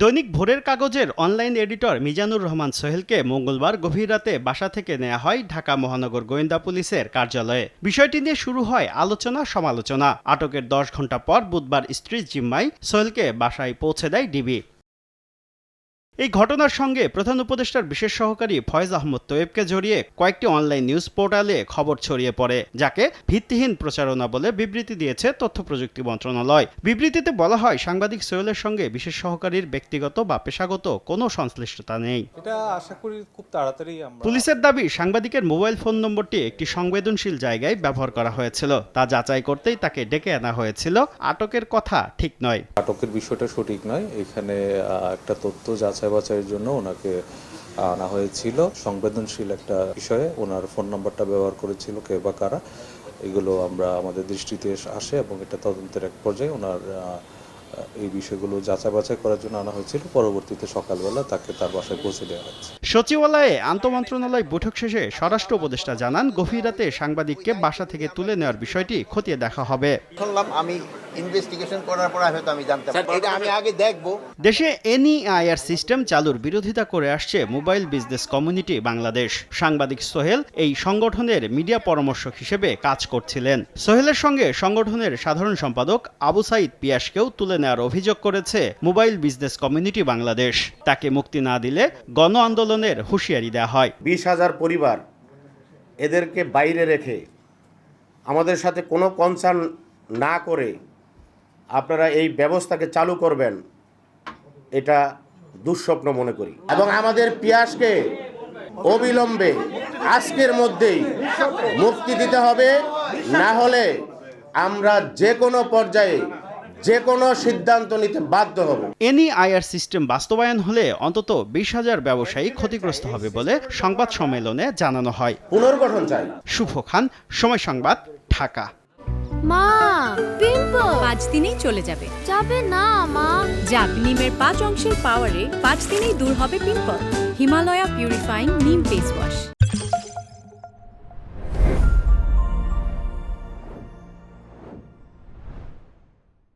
দৈনিক ভোরের কাগজের অনলাইন এডিটর মিজানুর রহমান সোহেলকে মঙ্গলবার গভীর রাতে বাসা থেকে নেওয়া হয় ঢাকা মহানগর গোয়েন্দা পুলিশের কার্যালয়ে। বিষয়টি নিয়ে শুরু হয় আলোচনা সমালোচনা। আটকের দশ ঘণ্টা পর বুধবার স্ত্রী জিম্মাই সোহেলকে বাসায় পৌঁছে দেয় ডিবি। এই ঘটনার সঙ্গে প্রধান উপদেষ্টার বিশেষ সহকারী ফয়েজ আহমদ তোয়েবকে জড়িয়ে কয়েকটি অনলাইন নিউজ পোর্টালে খবর ছড়িয়ে পড়ে যাকে ভিত্তিহীন প্রচারণা বলে বিবৃতি দিয়েছে তথ্য প্রযুক্তি মন্ত্রণালয়। বিবৃতিতে বলা হয় সাংবাদিক সোহেলের সঙ্গে বিশেষ সহকারীর ব্যক্তিগত বা পেশাগত কোনো সংশ্লিষ্টতা নেই। এটা আশা করি খুব তাড়াতাড়ি পুলিশের দাবি সাংবাদিকের মোবাইল ফোন নম্বরটি একটি সংবেদনশীল জায়গায় ব্যবহার করা হয়েছিল। তা যাচাই করতেই তাকে ডেকে আনা হয়েছিল। আটকের কথা ঠিক নয়। আটকের বিষয়টা সঠিক নয়। এখানে একটা তথ্য যাচাই বাছাইয়ের জন্য ওনাকে আনা হয়েছিল। সংবেদনশীল একটা বিষয়ে ওনার ফোন নাম্বারটা ব্যবহার করেছিল কে বা কারা। এগুলো আমরা আমাদের দৃষ্টিতে আসে এবং এটা তদন্তের এক পর্যায়ে ওনার এই বিষয়গুলো যাচাই বাছাই করার জন্য আনা হয়েছিল। পরবর্তীতে সকালবেলা তাকে তার বাসায় পৌঁছে দেওয়া হয়েছে। সচিবালয়ে আন্তমন্ত্রণালয় বৈঠক শেষে স্বরাষ্ট্র উপদেষ্টা জানান গভীর রাতে সাংবাদিককে বাসা থেকে তুলে নেওয়ার বিষয়টি খতিয়ে দেখা হবে। শুনলাম আমি ইনভেস্টিগেশন করার পর হয়তো আমি জানতে এটা আমি আগে দেখব। দেশে এনইআইআর সিস্টেম চালুর বিরোধিতা করে আসছে মোবাইল বিজনেস কমিউনিটি বাংলাদেশ। সাংবাদিক সোহেল এই সংগঠনের মিডিয়া পরামর্শক হিসেবে কাজ করছিলেন। সোহেলের সঙ্গে সংগঠনের সাধারণ সম্পাদক আবু সাইদ পিয়াসকেও তুলে নেওয়ার অভিযোগ করেছে মোবাইল বিজনেস কমিউনিটি বাংলাদেশ। তাকে মুক্তি না দিলে গণ আন্দোলনের হুঁশিয়ারি দেওয়া হয়। বিশ হাজার পরিবার এদেরকে বাইরে রেখে আমাদের সাথে কোনো কনসার্ন না করে আপনারা এই ব্যবস্থাকে চালু করবেন, এটা দুঃস্বপ্ন মনে করি। এবং আমাদের পিয়াসকে অবিলম্বে আজকের মধ্যেই মুক্তি দিতে হবে, না হলে আমরা যে কোনো পর্যায়ে যে কোনো সিদ্ধান্ত নিতে বাধ্য হব। এনইআইআর সিস্টেম বাস্তবায়ন হলে অন্তত বিশ হাজার ব্যবসায়ী ক্ষতিগ্রস্ত হবে বলে সংবাদ সম্মেলনে জানানো হয়। পুনর্গঠন চাই। শুভ খান সময় সংবাদ ঢাকা। মা পিম্পল। পাঁচ দিনেই চলে যাবে। যাবে না মা। যাক নিমের পাঁচ অংশের পাওয়ারে পাঁচ দিনেই দূর হবে pimple. Himalaya purifying neem paste